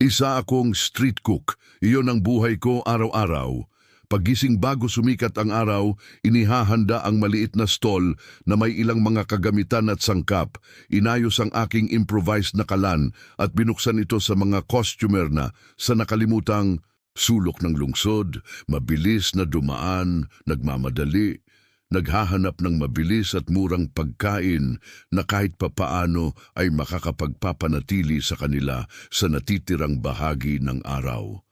Isa akong street cook. Iyon ang buhay ko araw-araw. Pagising bago sumikat ang araw, inihahanda ang maliit na stall na may ilang mga kagamitan at sangkap. Inayos ang aking improvised na kalan at binuksan ito sa mga costumer na sa nakalimutang sulok ng lungsod, mabilis na dumaan, nagmamadali, naghahanap ng mabilis at murang pagkain na kahit papaano ay makakapagpapanatili sa kanila sa natitirang bahagi ng araw.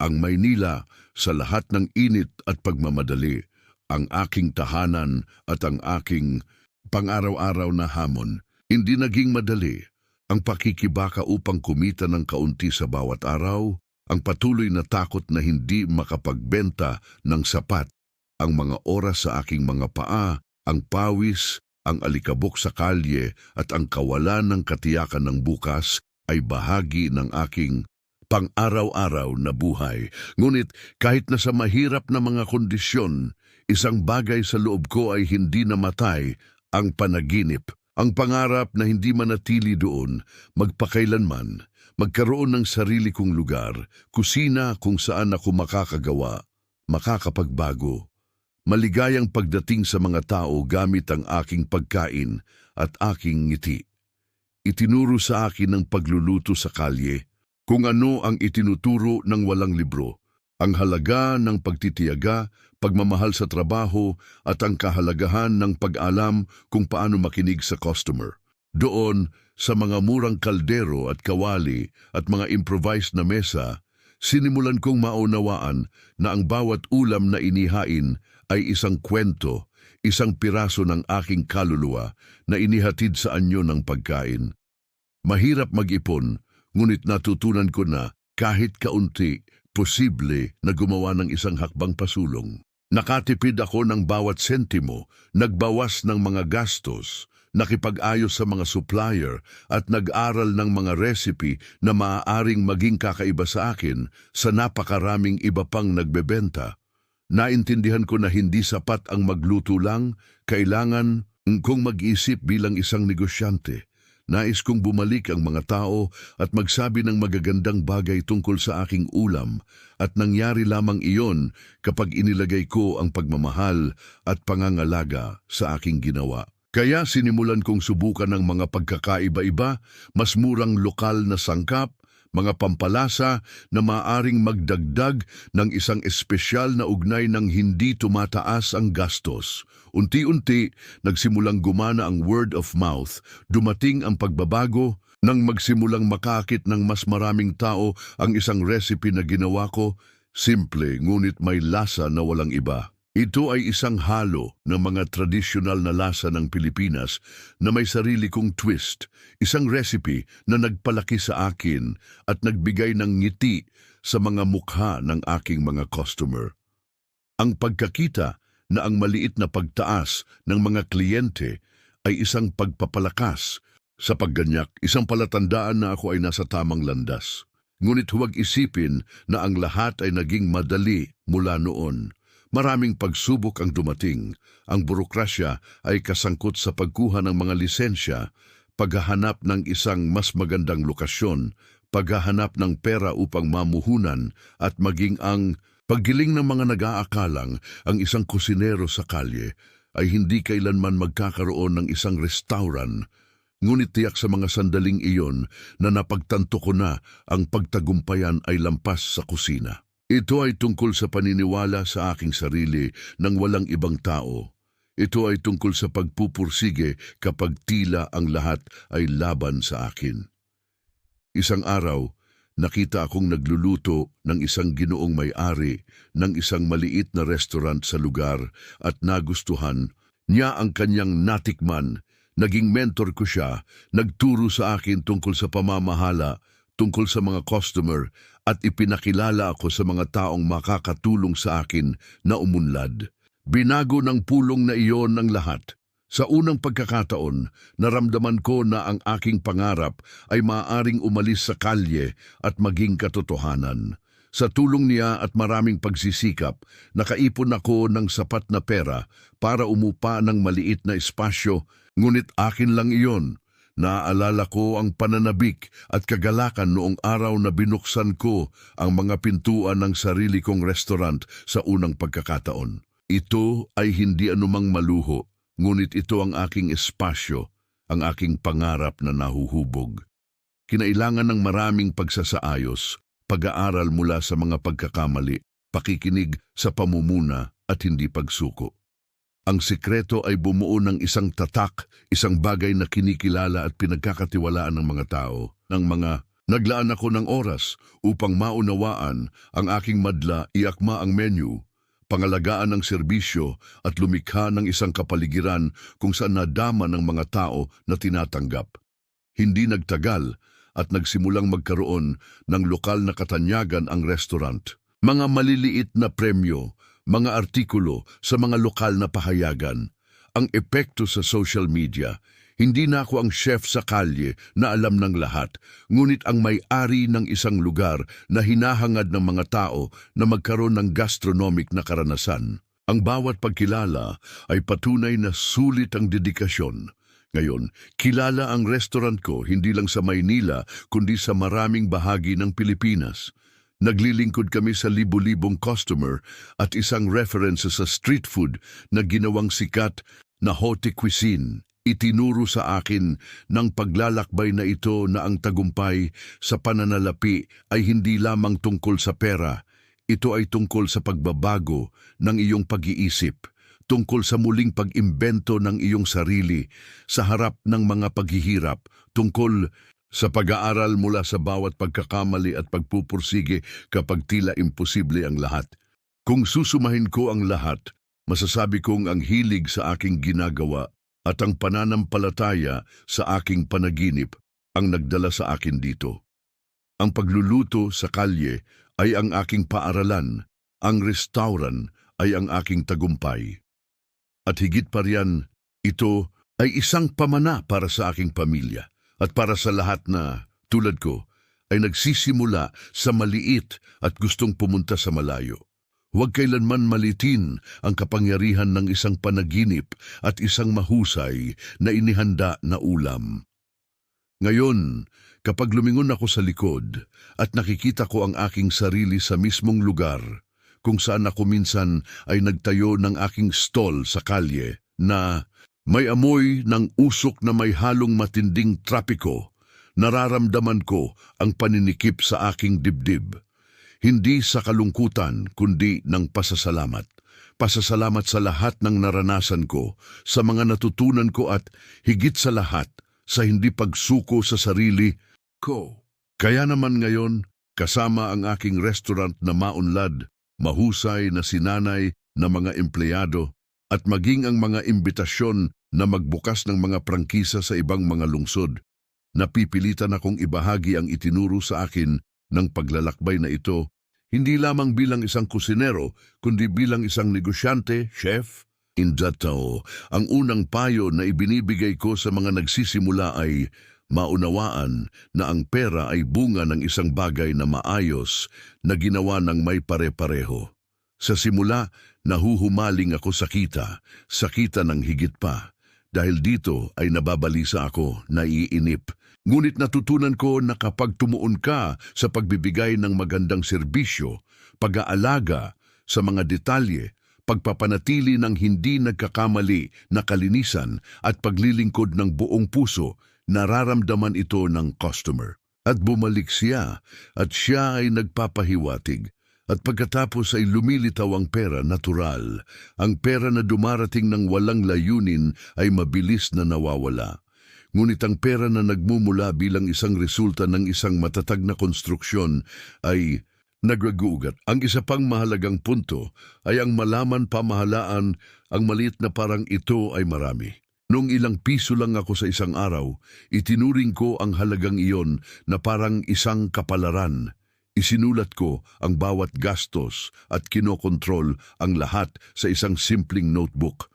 Ang Maynila sa lahat ng init at pagmamadali, ang aking tahanan at ang aking pang-araw-araw na hamon, hindi naging madali. Ang pakikibaka upang kumita ng kaunti sa bawat araw, ang patuloy na takot na hindi makapagbenta ng sapat, ang mga oras sa aking mga paa, ang pawis, ang alikabok sa kalye at ang kawalan ng katiyakan ng bukas ay bahagi ng aking pang-araw-araw na buhay. Ngunit kahit na sa mahirap na mga kondisyon, isang bagay sa loob ko ay hindi namatay, ang panaginip. Ang pangarap na hindi manatili doon, magpakailanman, magkaroon ng sarili kong lugar, kusina kung saan ako makakagawa, makakapagbago. Maligayang pagdating sa mga tao gamit ang aking pagkain at aking ngiti. Itinuro sa akin ng pagluluto sa kalye, kung ano ang itinuturo ng walang libro, ang halaga ng pagtitiyaga, pagmamahal sa trabaho at ang kahalagahan ng pag-alam kung paano makinig sa customer. Doon, sa mga murang kaldero at kawali at mga improvised na mesa, sinimulan kong maunawaan na ang bawat ulam na inihain ay isang kwento, isang piraso ng aking kaluluwa na inihatid sa anyo ng pagkain. Mahirap mag-ipon, ngunit natutunan ko na kahit kaunti, posible na gumawa ng isang hakbang pasulong. Nakatipid ako ng bawat sentimo, nagbawas ng mga gastos, nakipag-ayos sa mga supplier at nag-aral ng mga recipe na maaaring maging kakaiba sa akin sa napakaraming iba pang nagbebenta. Naintindihan ko na hindi sapat ang magluto lang, kailangan kong mag-isip bilang isang negosyante. Nais kong bumalik ang mga tao at magsabi ng magagandang bagay tungkol sa aking ulam at nangyari lamang iyon kapag inilagay ko ang pagmamahal at pangangalaga sa aking ginawa. Kaya sinimulan kong subukan ng mga pagkakaiba-iba, mas murang lokal na sangkap, mga pampalasa na maaring magdagdag ng isang espesyal na ugnay ng hindi tumataas ang gastos. Unti-unti, nagsimulang gumana ang word of mouth, dumating ang pagbabago, nang magsimulang makakit ng mas maraming tao ang isang recipe na ginawa ko, simple ngunit may lasa na walang iba. Ito ay isang halo ng mga tradisyonal na lasa ng Pilipinas na may sarili kong twist, isang recipe na nagpalaki sa akin at nagbigay ng ngiti sa mga mukha ng aking mga customer. Ang pagkakita na ang maliit na pagtaas ng mga kliyente ay isang pagpapalakas sa pagganyak, isang palatandaan na ako ay nasa tamang landas. Ngunit huwag isipin na ang lahat ay naging madali mula noon. Maraming pagsubok ang dumating. Ang burokrasya ay kasangkot sa pagkuha ng mga lisensya, paghahanap ng isang mas magandang lokasyon, paghahanap ng pera upang mamuhunan at maging ang paggiling ng mga nag-aakalang ang isang kusinero sa kalye ay hindi kailanman magkakaroon ng isang restaurant Ngunit tiyak sa mga sandaling iyon na napagtanto ko na ang pagtagumpayan ay lampas sa kusina. Ito ay tungkol sa paniniwala sa aking sarili ng walang ibang tao. Ito ay tungkol sa pagpupursige kapag tila ang lahat ay laban sa akin. Isang araw, nakita akong nagluluto ng isang ginoong may-ari ng isang maliit na restaurant sa lugar at nagustuhan niya ang kanyang natikman. Naging mentor ko siya, nagturo sa akin tungkol sa pamamahala, tungkol sa mga customer at ipinakilala ako sa mga taong makakatulong sa akin na umunlad. Binago ng pulong na iyon ng lahat. Sa unang pagkakataon, naramdaman ko na ang aking pangarap ay maaaring umalis sa kalye at maging katotohanan. Sa tulong niya at maraming pagsisikap, nakaipon ako ng sapat na pera para umupa ng maliit na espasyo, ngunit akin lang iyon. Naaalala ko ang pananabik at kagalakan noong araw na binuksan ko ang mga pintuan ng sarili kong restaurant sa unang pagkakataon. Ito ay hindi anumang maluho, ngunit ito ang aking espasyo, ang aking pangarap na nahuhubog. Kinailangan ng maraming pagsasaayos, pag-aaral mula sa mga pagkakamali, pakikinig sa pamumuna at hindi pagsuko. Ang sikreto ay bumuo ng isang tatak, isang bagay na kinikilala at pinagkakatiwalaan ng mga tao, ng mga naglaan ako ng oras upang maunawaan ang aking madla, iakma ang menu, pangalagaan ng serbisyo at lumikha ng isang kapaligiran kung saan nadama ng mga tao na tinatanggap. Hindi nagtagal at nagsimulang magkaroon ng lokal na katanyagan ang restaurant. Mga maliliit na premyo, mga artikulo sa mga lokal na pahayagan. Ang epekto sa social media, hindi na ako ang chef sa kalye na alam ng lahat, ngunit ang may-ari ng isang lugar na hinahangad ng mga tao na magkaroon ng gastronomic na karanasan. Ang bawat pagkilala ay patunay na sulit ang dedikasyon. Ngayon, kilala ang restaurant ko hindi lang sa Maynila kundi sa maraming bahagi ng Pilipinas. Naglilingkod kami sa libu-libong customer at isang reference sa street food na ginawang sikat na haute cuisine. Itinuro sa akin ng paglalakbay na ito na ang tagumpay sa pananalapi ay hindi lamang tungkol sa pera. Ito ay tungkol sa pagbabago ng iyong pag-iisip, tungkol sa muling pag-imbento ng iyong sarili sa harap ng mga paghihirap, tungkol sa pag-aaral mula sa bawat pagkakamali at pagpupursige kapag tila imposible ang lahat. Kung susumahin ko ang lahat, masasabi kong ang hilig sa aking ginagawa at ang pananampalataya sa aking panaginip ang nagdala sa akin dito. Ang pagluluto sa kalye ay ang aking paaralan, ang restaurant ay ang aking tagumpay. At higit pa riyan, ito ay isang pamana para sa aking pamilya at para sa lahat na, tulad ko, ay nagsisimula sa maliit at gustong pumunta sa malayo. Huwag kailanman malitin ang kapangyarihan ng isang panaginip at isang mahusay na inihanda na ulam. Ngayon, kapag lumingon ako sa likod at nakikita ko ang aking sarili sa mismong lugar kung saan ako minsan ay nagtayo ng aking stall sa kalye na may amoy ng usok na may halong matinding trapiko, nararamdaman ko ang paninikip sa aking dibdib hindi sa kalungkutan kundi ng pasasalamat. Pasasalamat sa lahat ng naranasan ko, sa mga natutunan ko at higit sa lahat, sa hindi pagsuko sa sarili ko. Kaya naman ngayon, kasama ang aking restaurant na maunlad, mahusay na sinanay na mga empleyado, at maging ang mga imbitasyon na magbukas ng mga prangkisa sa ibang mga lungsod, napipilitan akong ibahagi ang itinuro sa akin ng paglalakbay na ito hindi lamang bilang isang kusinero, kundi bilang isang negosyante, chef. Indatao, ang unang payo na ibinibigay ko sa mga nagsisimula ay maunawaan na ang pera ay bunga ng isang bagay na maayos na ginawa ng may pare-pareho. Sa simula, nahuhumaling ako sa kita, sa kita ng higit pa. Dahil dito ay nababalisa ako, naiinip, Ngunit natutunan ko na kapag tumuon ka sa pagbibigay ng magandang serbisyo, pag-aalaga sa mga detalye, pagpapanatili ng hindi nagkakamali na kalinisan at paglilingkod ng buong puso, nararamdaman ito ng customer. At bumalik siya at siya ay nagpapahiwatig. At pagkatapos ay lumilitaw ang pera natural. Ang pera na dumarating ng walang layunin ay mabilis na nawawala. Ngunit ang pera na nagmumula bilang isang resulta ng isang matatag na konstruksyon ay nagwagugat. Ang isa pang mahalagang punto ay ang malaman pamahalaan ang maliit na parang ito ay marami. Nung ilang piso lang ako sa isang araw, itinuring ko ang halagang iyon na parang isang kapalaran. Isinulat ko ang bawat gastos at kinokontrol ang lahat sa isang simpleng notebook.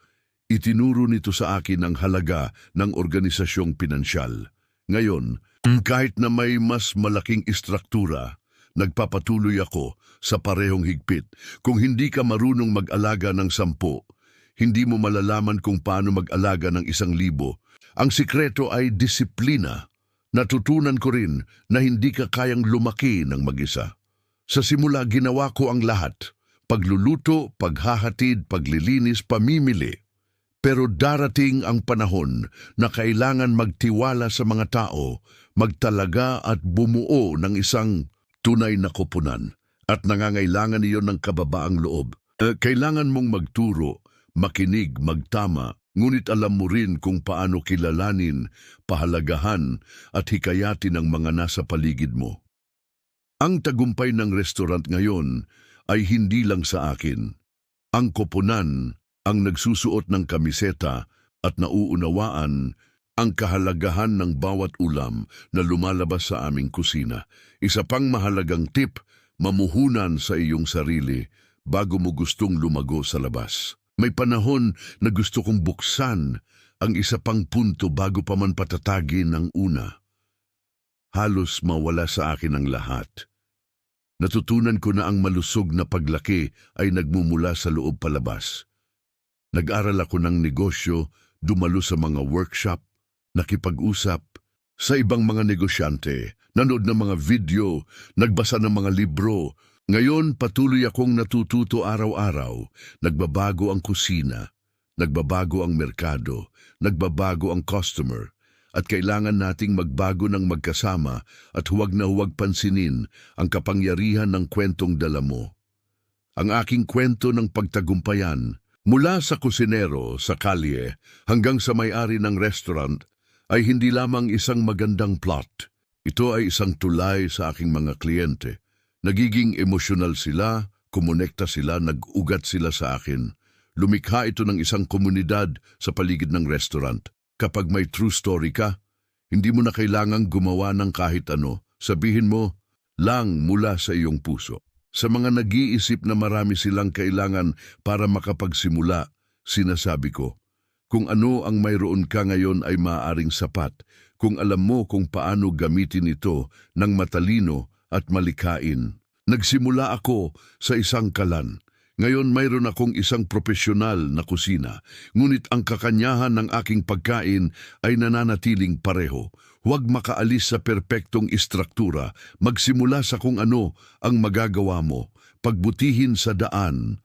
Itinuro nito sa akin ang halaga ng organisasyong pinansyal. Ngayon, kahit na may mas malaking istruktura, nagpapatuloy ako sa parehong higpit. Kung hindi ka marunong mag-alaga ng sampo, hindi mo malalaman kung paano mag-alaga ng isang libo. Ang sikreto ay disiplina. Natutunan ko rin na hindi ka kayang lumaki ng mag-isa. Sa simula, ginawa ko ang lahat. Pagluluto, paghahatid, paglilinis, pamimili. Pero darating ang panahon na kailangan magtiwala sa mga tao, magtalaga at bumuo ng isang tunay na koponan. At nangangailangan iyon ng kababaang loob. Eh, kailangan mong magturo, makinig, magtama, ngunit alam mo rin kung paano kilalanin, pahalagahan at hikayatin ang mga nasa paligid mo. Ang tagumpay ng restaurant ngayon ay hindi lang sa akin. Ang koponan ang nagsusuot ng kamiseta at nauunawaan ang kahalagahan ng bawat ulam na lumalabas sa aming kusina. Isa pang mahalagang tip, mamuhunan sa iyong sarili bago mo gustong lumago sa labas. May panahon na gusto kong buksan ang isa pang punto bago pa man patatagin ang una. Halos mawala sa akin ang lahat. Natutunan ko na ang malusog na paglaki ay nagmumula sa loob palabas. Nag-aral ako ng negosyo, dumalo sa mga workshop, nakipag-usap sa ibang mga negosyante, nanood ng mga video, nagbasa ng mga libro. Ngayon patuloy akong natututo araw-araw. Nagbabago ang kusina, nagbabago ang merkado, nagbabago ang customer, at kailangan nating magbago ng magkasama at huwag na huwag pansinin ang kapangyarihan ng kwentong dala mo. Ang aking kwento ng pagtagumpayan, mula sa kusinero sa kalye hanggang sa may-ari ng restaurant, ay hindi lamang isang magandang plot. Ito ay isang tulay sa aking mga kliyente. Nagiging emosyonal sila, kumonekta sila, nag-ugat sila sa akin. Lumikha ito ng isang komunidad sa paligid ng restaurant. Kapag may true story ka, hindi mo na kailangang gumawa ng kahit ano. Sabihin mo, lang mula sa iyong puso. Sa mga nag-iisip na marami silang kailangan para makapagsimula, sinasabi ko, kung ano ang mayroon ka ngayon ay maaaring sapat kung alam mo kung paano gamitin ito ng matalino at malikain. Nagsimula ako sa isang kalan. Ngayon mayroon akong isang profesional na kusina, ngunit ang kakanyahan ng aking pagkain ay nananatiling pareho. Huwag makaalis sa perpektong istruktura, magsimula sa kung ano ang magagawa mo, pagbutihin sa daan.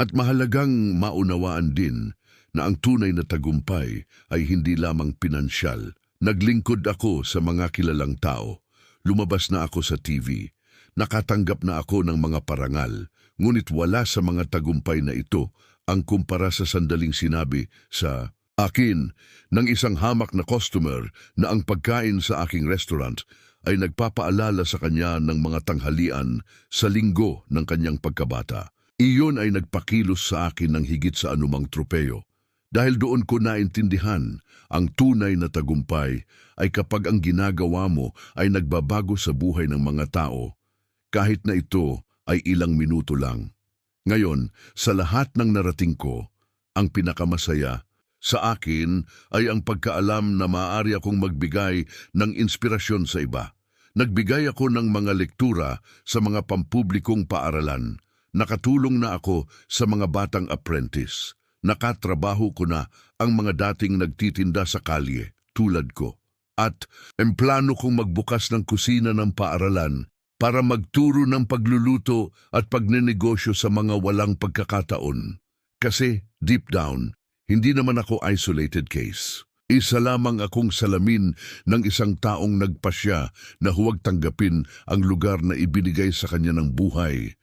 At mahalagang maunawaan din na ang tunay na tagumpay ay hindi lamang pinansyal. Naglingkod ako sa mga kilalang tao. Lumabas na ako sa TV. Nakatanggap na ako ng mga parangal. Ngunit wala sa mga tagumpay na ito ang kumpara sa sandaling sinabi sa akin ng isang hamak na customer na ang pagkain sa aking restaurant ay nagpapaalala sa kanya ng mga tanghalian sa linggo ng kanyang pagkabata. Iyon ay nagpakilos sa akin ng higit sa anumang tropeyo. Dahil doon ko naintindihan, ang tunay na tagumpay ay kapag ang ginagawa mo ay nagbabago sa buhay ng mga tao, kahit na ito ay ilang minuto lang. Ngayon, sa lahat ng narating ko, ang pinakamasaya sa akin ay ang pagkaalam na maaari akong magbigay ng inspirasyon sa iba. Nagbigay ako ng mga lektura sa mga pampublikong paaralan. Nakatulong na ako sa mga batang apprentice. Nakatrabaho ko na ang mga dating nagtitinda sa kalye, tulad ko. At emplano kong magbukas ng kusina ng paaralan para magturo ng pagluluto at pagnenegosyo sa mga walang pagkakataon. Kasi, deep down, hindi naman ako isolated case. Isa lamang akong salamin ng isang taong nagpasya na huwag tanggapin ang lugar na ibinigay sa kanya ng buhay,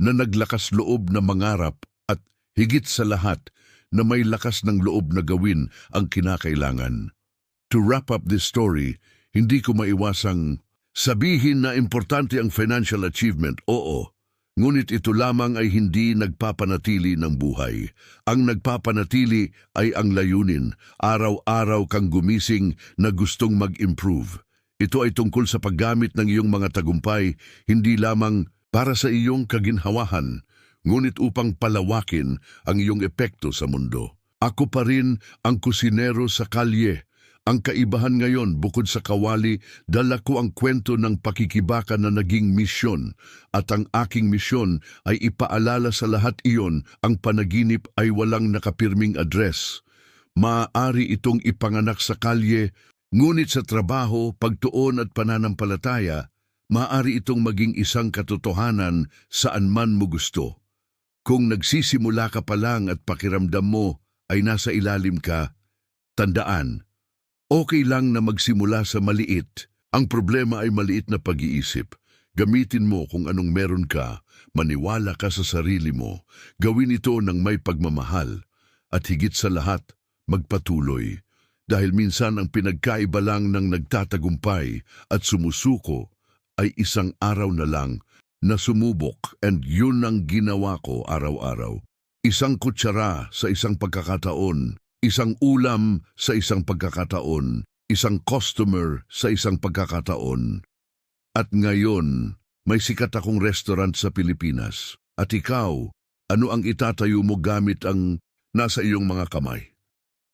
na naglakas loob na mangarap higit sa lahat na may lakas ng loob na gawin ang kinakailangan. To wrap up this story, hindi ko maiwasang sabihin na importante ang financial achievement, oo. Ngunit ito lamang ay hindi nagpapanatili ng buhay. Ang nagpapanatili ay ang layunin. Araw-araw kang gumising na gustong mag-improve. Ito ay tungkol sa paggamit ng iyong mga tagumpay, hindi lamang para sa iyong kaginhawahan, ngunit upang palawakin ang iyong epekto sa mundo. Ako pa rin ang kusinero sa kalye, Ang kaibahan ngayon, bukod sa kawali, dala ko ang kwento ng pakikibaka na naging misyon. At ang aking misyon ay ipaalala sa lahat iyon, ang panaginip ay walang nakapirming address. Maaari itong ipanganak sa kalye, ngunit sa trabaho, pagtuon at pananampalataya, maaari itong maging isang katotohanan saan man mo gusto. Kung nagsisimula ka pa lang at pakiramdam mo ay nasa ilalim ka, tandaan, okay lang na magsimula sa maliit. Ang problema ay maliit na pag-iisip. Gamitin mo kung anong meron ka, maniwala ka sa sarili mo, gawin ito ng may pagmamahal, at higit sa lahat, magpatuloy. Dahil minsan ang pinagkaiba lang ng nagtatagumpay at sumusuko ay isang araw na lang na sumubok and yun ang ginawa ko araw-araw. Isang kutsara sa isang pagkakataon, isang ulam sa isang pagkakataon, isang customer sa isang pagkakataon. At ngayon, may sikat akong restaurant sa Pilipinas. At ikaw, ano ang itatayo mo gamit ang nasa iyong mga kamay?